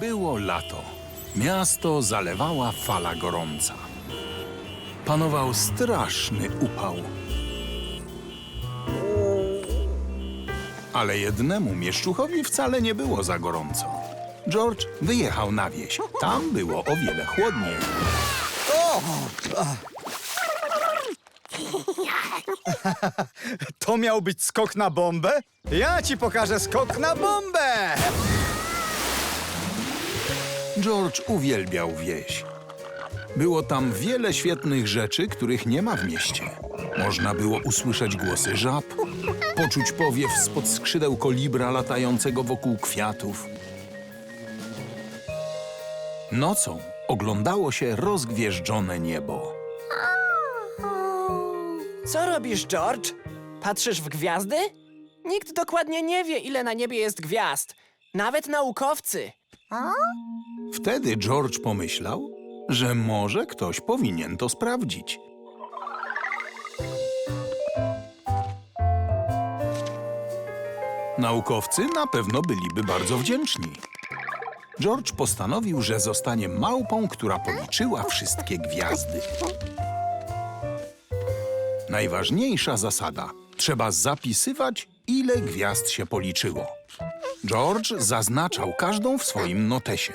Było lato. Miasto zalewała fala gorąca. Panował straszny upał. Ale jednemu mieszczuchowi wcale nie było za gorąco. George wyjechał na wieś. Tam było o wiele chłodniej. To miał być skok na bombę? Ja ci pokażę skok na bombę! George uwielbiał wieś. Było tam wiele świetnych rzeczy, których nie ma w mieście. Można było usłyszeć głosy żab, poczuć powiew spod skrzydeł kolibra latającego wokół kwiatów. Nocą oglądało się rozgwieżdżone niebo. Co robisz, George? Patrzysz w gwiazdy? Nikt dokładnie nie wie, ile na niebie jest gwiazd. Nawet naukowcy. Wtedy George pomyślał, że może ktoś powinien to sprawdzić. Naukowcy na pewno byliby bardzo wdzięczni. George postanowił, że zostanie małpą, która policzyła wszystkie gwiazdy. Najważniejsza zasada: trzeba zapisywać, ile gwiazd się policzyło. George zaznaczał każdą w swoim notesie.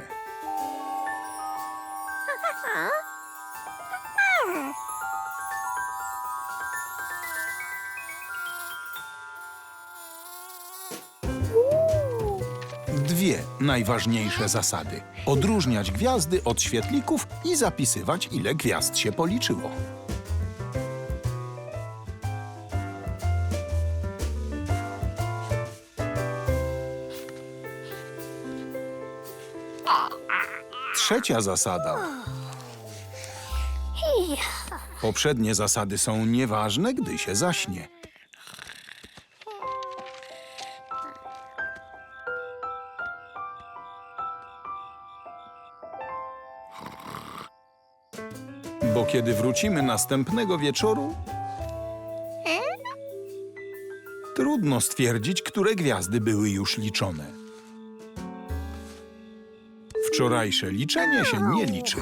Dwie najważniejsze zasady: odróżniać gwiazdy od świetlików i zapisywać, ile gwiazd się policzyło. Trzecia zasada. Poprzednie zasady są nieważne, gdy się zaśnie. Bo kiedy wrócimy następnego wieczoru, trudno stwierdzić, które gwiazdy były już liczone. Wczorajsze liczenie się nie liczy.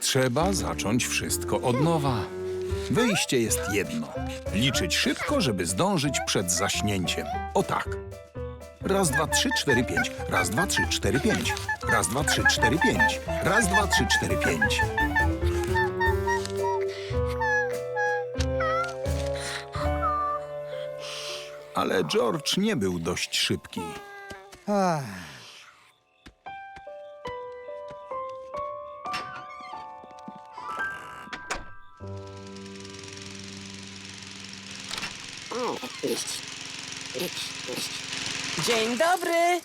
Trzeba zacząć wszystko od nowa. Wyjście jest jedno. Liczyć szybko, żeby zdążyć przed zaśnięciem. O tak. Raz, dwa, trzy, cztery, pięć. Raz, dwa, trzy, cztery, pięć. Raz, dwa, trzy, cztery, pięć. Raz, dwa, trzy, cztery, pięć. Ale George nie był dość szybki. Dzień dobry!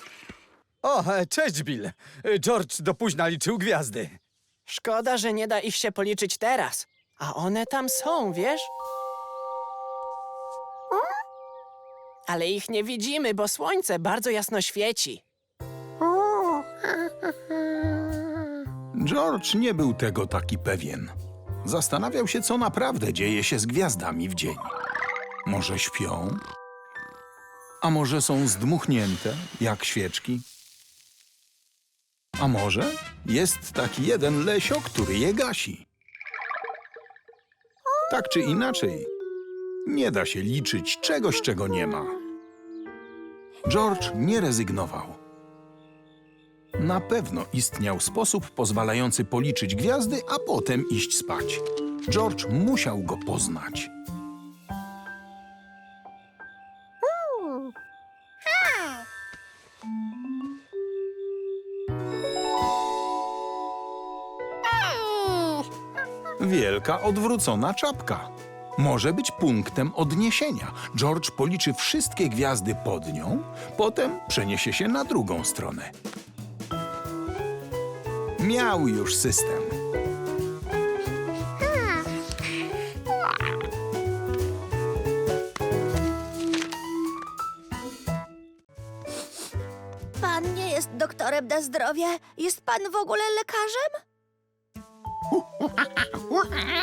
O, e, cześć, Bill. E, George do późna liczył gwiazdy. Szkoda, że nie da ich się policzyć teraz. A one tam są, wiesz? Ale ich nie widzimy, bo słońce bardzo jasno świeci. George nie był tego taki pewien. Zastanawiał się, co naprawdę dzieje się z gwiazdami w dzień. Może śpią? A może są zdmuchnięte, jak świeczki? A może jest taki jeden lesio, który je gasi? Tak czy inaczej, nie da się liczyć czegoś, czego nie ma. George nie rezygnował. Na pewno istniał sposób pozwalający policzyć gwiazdy, a potem iść spać. George musiał go poznać. Wielka odwrócona czapka. Może być punktem odniesienia. George policzy wszystkie gwiazdy pod nią, potem przeniesie się na drugą stronę. Miał już system. Pan nie jest doktorem na zdrowie. Jest pan w ogóle lekarzem?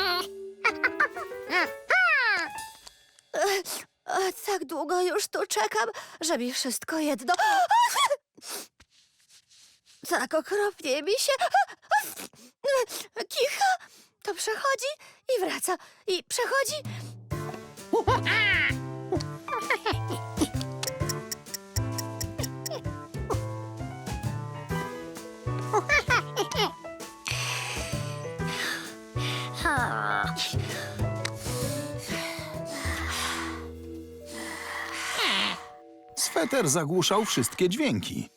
Tak długo już tu czekam, że mi wszystko jedno. Tak okropnie mi się kicha. To przechodzi i wraca. I przechodzi. Sweter zagłuszał wszystkie dźwięki.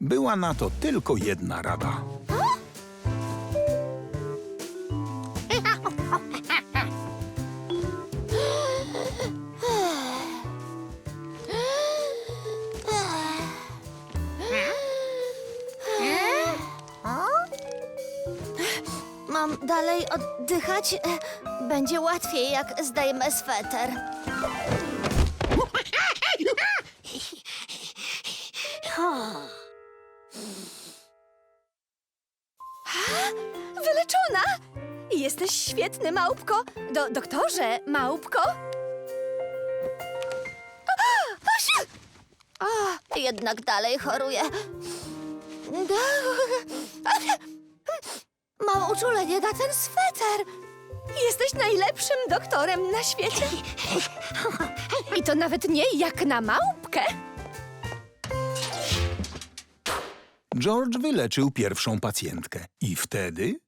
Była na to tylko jedna rada. Mam dalej oddychać? E, Będzie łatwiej, jak zdejmę sweter. Wyleczona! Jesteś świetny, małpko. Do, doktorze, małpko. Asiu! O, jednak dalej choruję. Mam uczulenie na ten sweter. Jesteś najlepszym doktorem na świecie. I to nawet nie jak na małpkę. George wyleczył pierwszą pacjentkę i wtedy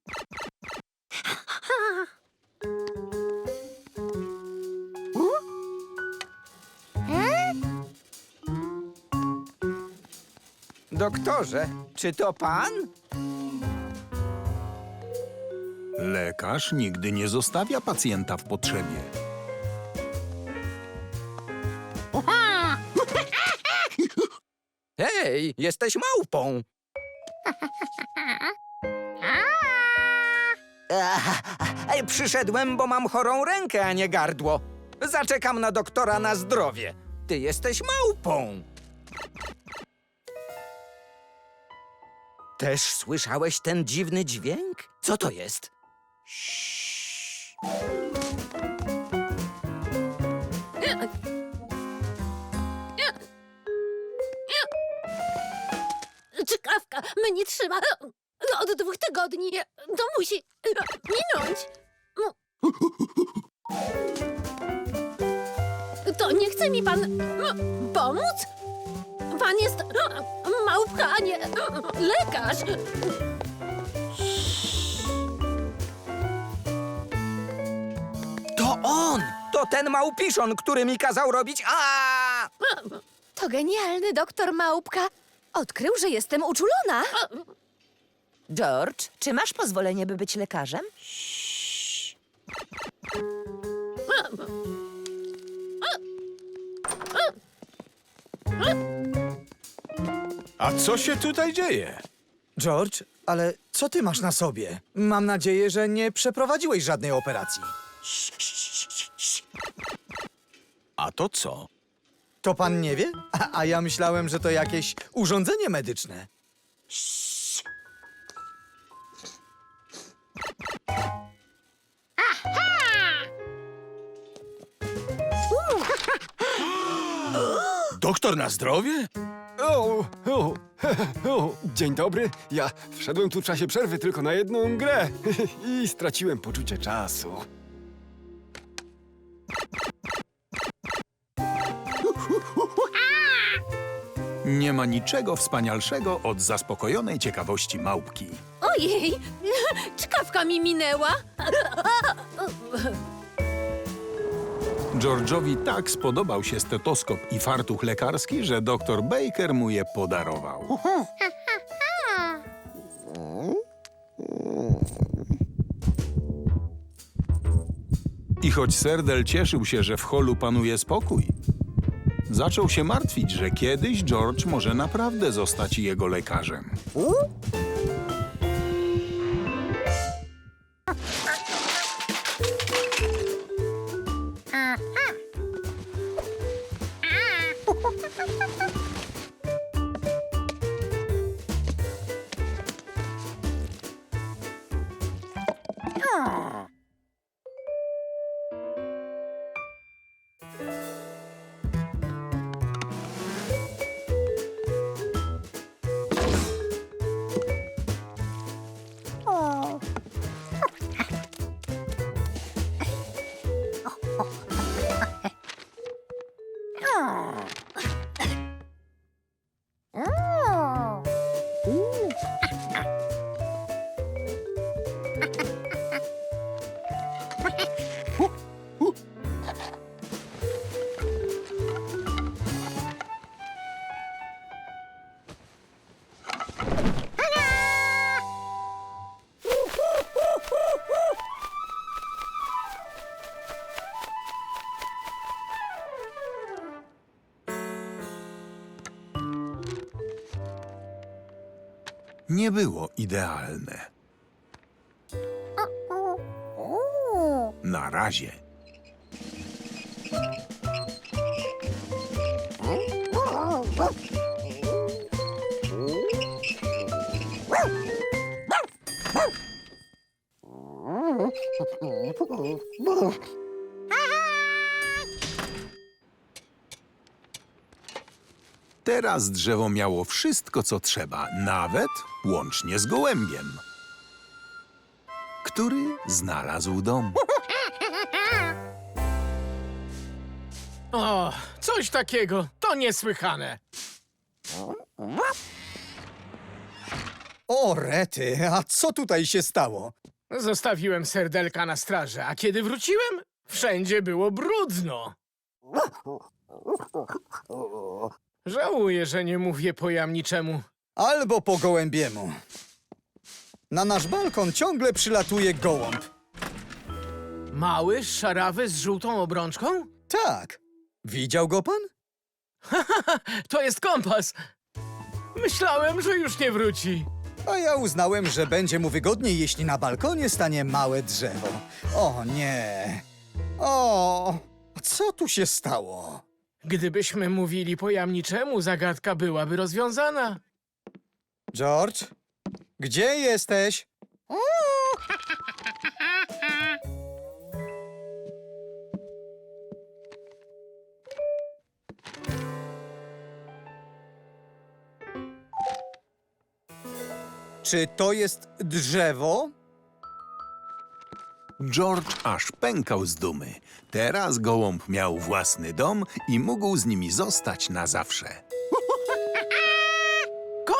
Doktorze, czy to pan? lekarz nigdy nie zostawia pacjenta w potrzebie. Hej, jesteś małpą. Ej, przyszedłem, bo mam chorą rękę, a nie gardło. Zaczekam na doktora na zdrowie. Ty jesteś małpą. Też słyszałeś ten dziwny dźwięk? Co to jest? Czekawka mnie trzyma no, od dwóch tygodni. To musi minąć. To nie chce mi pan no, pomóc? Pan jest małpka, a nie lekarz. To on! To ten małpiszon, który mi kazał robić. A! To genialny doktor małpka. Odkrył, że jestem uczulona. George, czy masz pozwolenie, by być lekarzem? A co się tutaj dzieje? George, ale co ty masz na sobie? Mam nadzieję, że nie przeprowadziłeś żadnej operacji. A to co? To pan nie wie? A, a ja myślałem, że to jakieś urządzenie medyczne. Doktor na zdrowie? O, o, o, dzień dobry. Ja wszedłem tu w czasie przerwy tylko na jedną grę i straciłem poczucie czasu. Nie ma niczego wspanialszego od zaspokojonej ciekawości małpki. Ojej, czkawka mi minęła. George'owi tak spodobał się stetoskop i fartuch lekarski, że doktor Baker mu je podarował. I choć Serdel cieszył się, że w holu panuje spokój, zaczął się martwić, że kiedyś George może naprawdę zostać jego lekarzem. Oh. Nie było idealne. Na razie. Teraz drzewo miało wszystko, co trzeba, nawet łącznie z gołębiem, który znalazł dom. O, coś takiego. To niesłychane. O, rety, a co tutaj się stało? Zostawiłem serdelka na straży, a kiedy wróciłem, wszędzie było brudno. Żałuję, że nie mówię pojamniczemu. Albo po gołębiemu. Na nasz balkon ciągle przylatuje gołąb. Mały, szarawy z żółtą obrączką? Tak. Widział go pan? To jest kompas. Myślałem, że już nie wróci. A ja uznałem, że będzie mu wygodniej, jeśli na balkonie stanie małe drzewo. O nie. O, co tu się stało? Gdybyśmy mówili pojamniczemu, zagadka byłaby rozwiązana. George, gdzie jesteś? Czy to jest drzewo? George aż pękał z dumy. Teraz gołąb miał własny dom i mógł z nimi zostać na zawsze.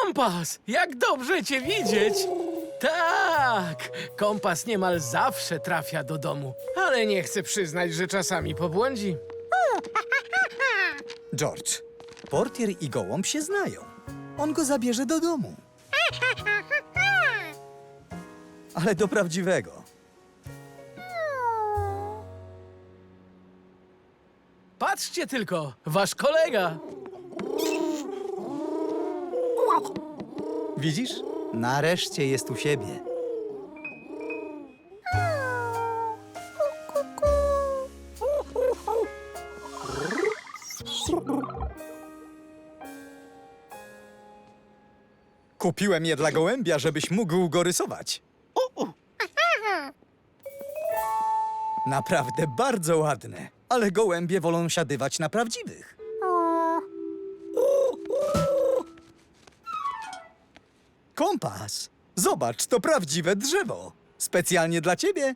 Kompas! Jak dobrze cię widzieć! Tak! Kompas niemal zawsze trafia do domu, ale nie chcę przyznać, że czasami pobłądzi. George, portier i gołąb się znają. On go zabierze do domu. Ale do prawdziwego. Patrzcie tylko, wasz kolega! Widzisz? Nareszcie jest u siebie. Kupiłem je dla gołębia, żebyś mógł go rysować. Naprawdę bardzo ładne, ale gołębie wolą siadywać na prawdziwych. Kompas! Zobacz, to prawdziwe drzewo. Specjalnie dla ciebie.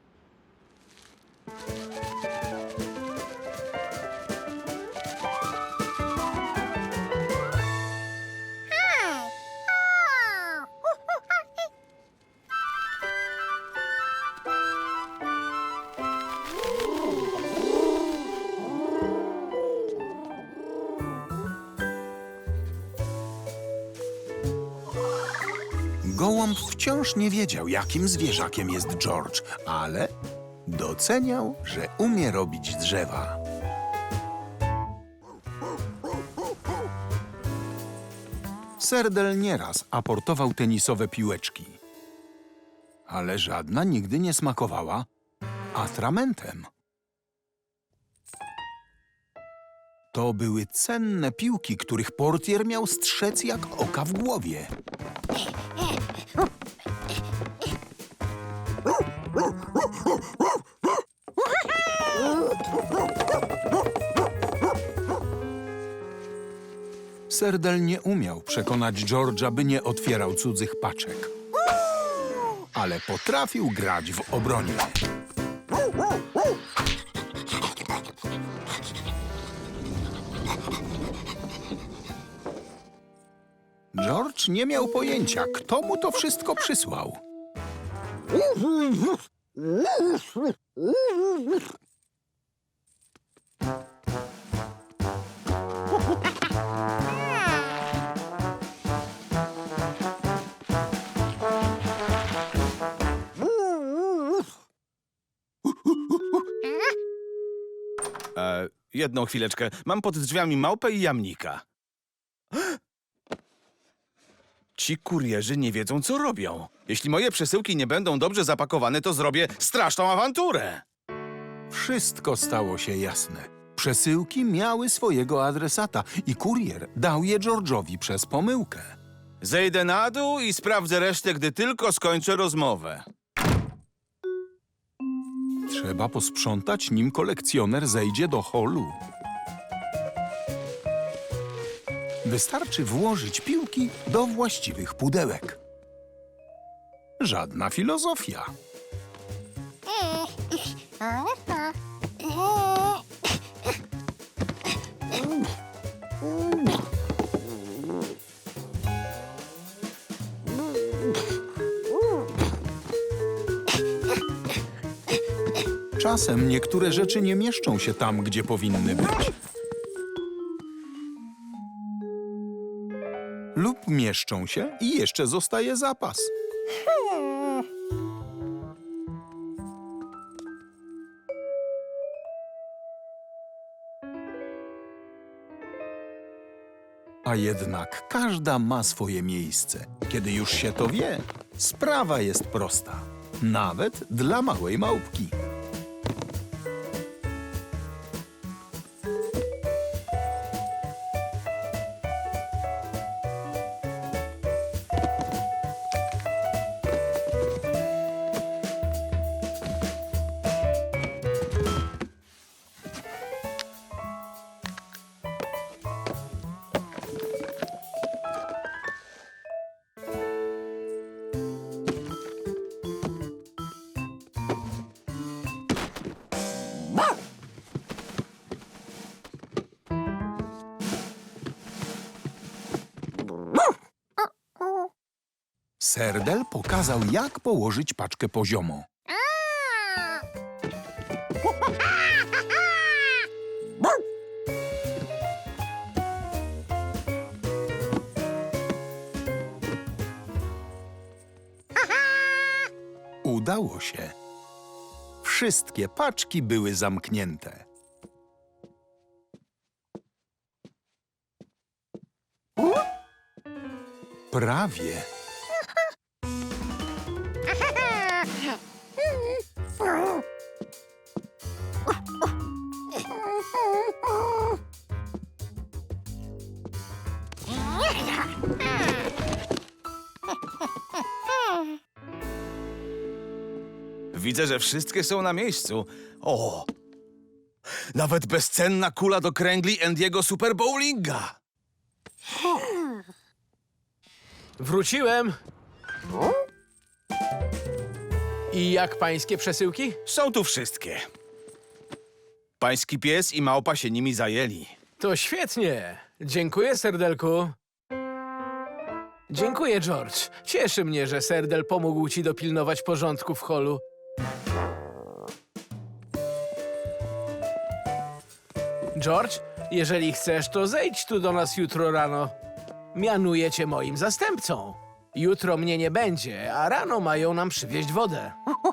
Wciąż nie wiedział, jakim zwierzakiem jest George, ale doceniał, że umie robić drzewa. Serdel nieraz aportował tenisowe piłeczki, ale żadna nigdy nie smakowała atramentem. To były cenne piłki, których portier miał strzec jak oka w głowie. Serdel nie umiał przekonać George'a, by nie otwierał cudzych paczek. Ale potrafił grać w obronie. George nie miał pojęcia, kto mu to wszystko przysłał. Jedną chwileczkę. Mam pod drzwiami małpę i jamnika. Ci kurierzy nie wiedzą, co robią. Jeśli moje przesyłki nie będą dobrze zapakowane, to zrobię straszną awanturę. Wszystko stało się jasne. Przesyłki miały swojego adresata i kurier dał je George'owi przez pomyłkę. Zejdę na dół i sprawdzę resztę, gdy tylko skończę rozmowę. Trzeba posprzątać, nim kolekcjoner zejdzie do holu. Wystarczy włożyć piłki do właściwych pudełek. Żadna filozofia. Czasem niektóre rzeczy nie mieszczą się tam, gdzie powinny być. Lub mieszczą się i jeszcze zostaje zapas. A jednak każda ma swoje miejsce. Kiedy już się to wie, sprawa jest prosta. Nawet dla małej małpki. Serdel pokazał, jak położyć paczkę poziomo. Udało się. Wszystkie paczki były zamknięte. Prawie. Widzę, że wszystkie są na miejscu. O! Nawet bezcenna kula do kręgli Andiego Super Bowlinga. Wróciłem. I jak pańskie przesyłki? Są tu wszystkie. Pański pies i małpa się nimi zajęli. To świetnie. Dziękuję, serdelku. Dziękuję, George. Cieszy mnie, że Serdel pomógł ci dopilnować porządku w holu. George, jeżeli chcesz, to zejdź tu do nas jutro rano. Mianuję cię moim zastępcą. Jutro mnie nie będzie, a rano mają nam przywieźć wodę.